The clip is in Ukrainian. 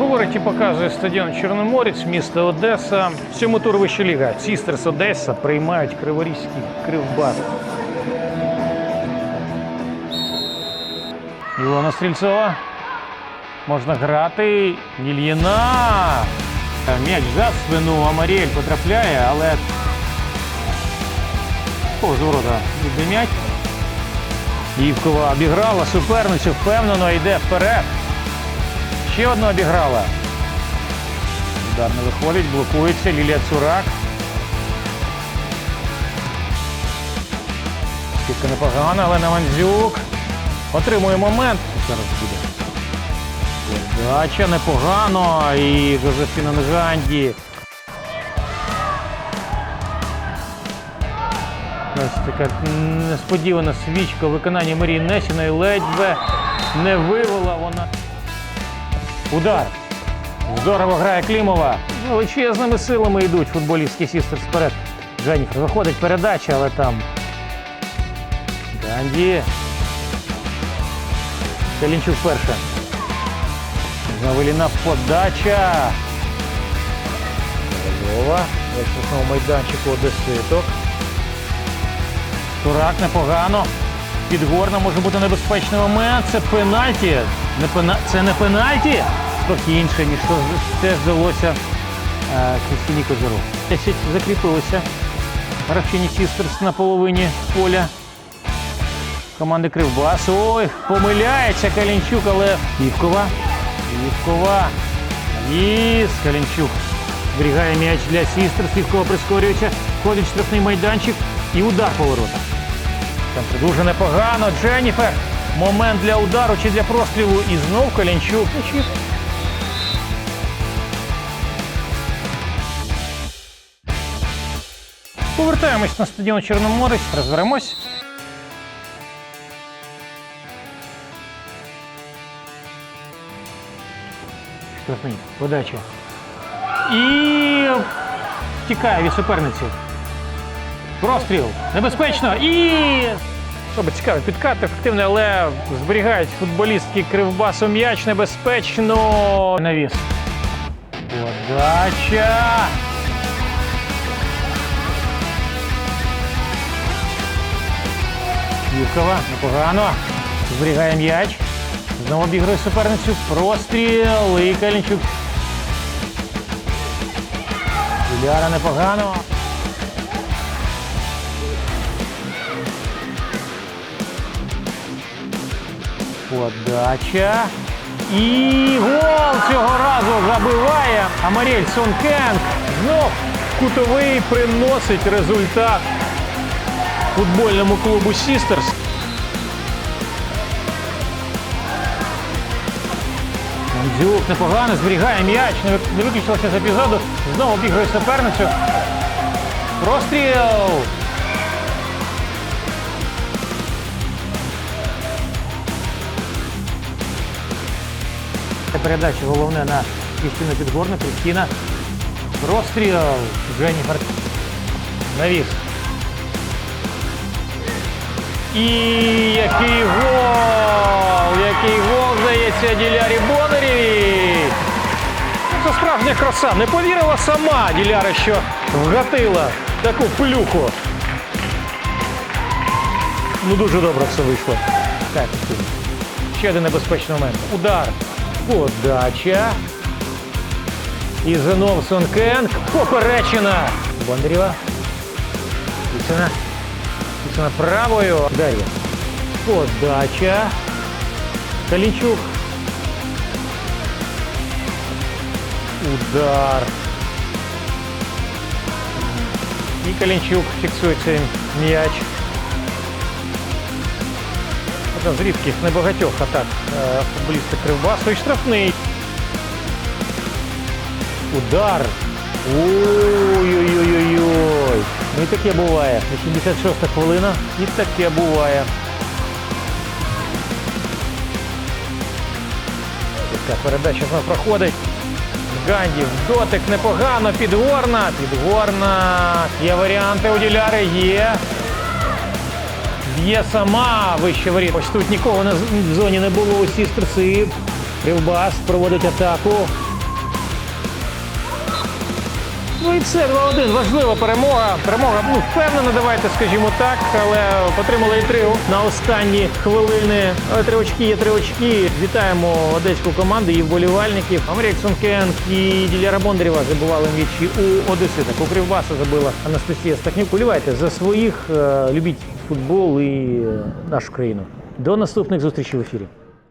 Говорить і показує стадіон Чорноморець, місто Одеса. В цьому туру вища ліга. Сістерс Одеса приймають Криворізький кривбас. Ілона Стрільцова. Можна грати. Ільїна. М'яч за спину. Амаріель потрапляє, але ворота йде м'яч. Івкова обіграла суперницю, впевнено йде вперед. Ще одну обіграла. Удар не виходить, блокується Лілія Цурак. Скидка непогана, але Наванзюк отримує момент. Зараз буде. Передача непогано і Жозефіна Нганді. Така несподівана свічка у виконанні Марії Несіної ледве не вивела вона. Удар. Здорово грає Клімова. Величезними силами йдуть футболістські сістерс вперед. Дженніфер виходить передача, але там. Ганді. Калінчук перша. Знову Ліна подача. Львова. Вичерпного майданчику Одеситок. Турак непогано. Підгорна може бути небезпечний момент. Це пенальті. Не пена... Це не пенальті. Інше, ніж то теж здалося е, Крістіні Козиру. 10 закріпилися. Гравчині Сістерс на половині поля. Команди Кривбас. Ой, помиляється Калінчук, але Івкова. Івкова. Ніс. Калінчук зберігає м'яч для Сістерс. Івкова прискорюється. Входить штрафний майданчик і удар по воротах. Там дуже непогано. Дженніфер. Момент для удару чи для прострілу. І знов Калінчук. Повертаємось на стадіон Чорноморець, розберемось. Штрафний. Подача. І тікає від суперниці. Простріл. Небезпечно. І. Що цікавий, підкат ефективний, але зберігають футболістки кривбасу м'яч небезпечно. Навіс. Подача. Юркова, непогано. Зберігає м'яч. Знову обігрує суперницю. Простріл. І Калінчук. Юляра непогано. Подача. І гол цього разу забиває Амарель Сонкенк. Знов кутовий приносить результат футбольному клубу Сістерс. Мандзюк непогано зберігає м'яч, не ви- виключилося з епізоду. Знову бігає суперницю. Простріл! Передача головне на Крістіну Підгорну. Крістіна. Простріл. Дженніфер. Навіс. І який гол! Який гол, здається, Ділярі Бондарєві! Це справжня краса. Не повірила сама Діляра, що вгатила таку плюху. Ну дуже добре все вийшло. Так. Ще один небезпечний момент. Удар. Подача. І знов Сонкенк. Поперечина. Бондарєва. Вісина. Вісина правою. Дар'я. Подача. Калінчук. Удар. І Калінчук фіксує цей м'яч. Одна з рідких небагатьох атак е, футболіста Кривбасу і штрафний. Удар. Ой-ой-ой-ой. Ну і таке буває. 86-та хвилина. І таке буває. Така передача знов проходить. Ганді в дотик непогано. Підгорна. Підгорна. Є варіанти у Діляри. Є. Б'є сама вище воріт. Ось тут нікого в зоні не було Усі Сістерси. Кривбас проводить атаку. Ну і все, 2-1. Важлива перемога. Перемога, ну, впевнена, давайте скажімо так, але отримали інтригу на останні хвилини. Три очки є три очки. Вітаємо одеську команду і вболівальників. Амрік Сонкенк і Діляра Бондарєва забивали м'ячі у Одеситах. У Кривбаса забила Анастасія Стахнюк. Болівайте за своїх, е, любіть футбол і е, нашу країну. До наступних зустрічей в ефірі.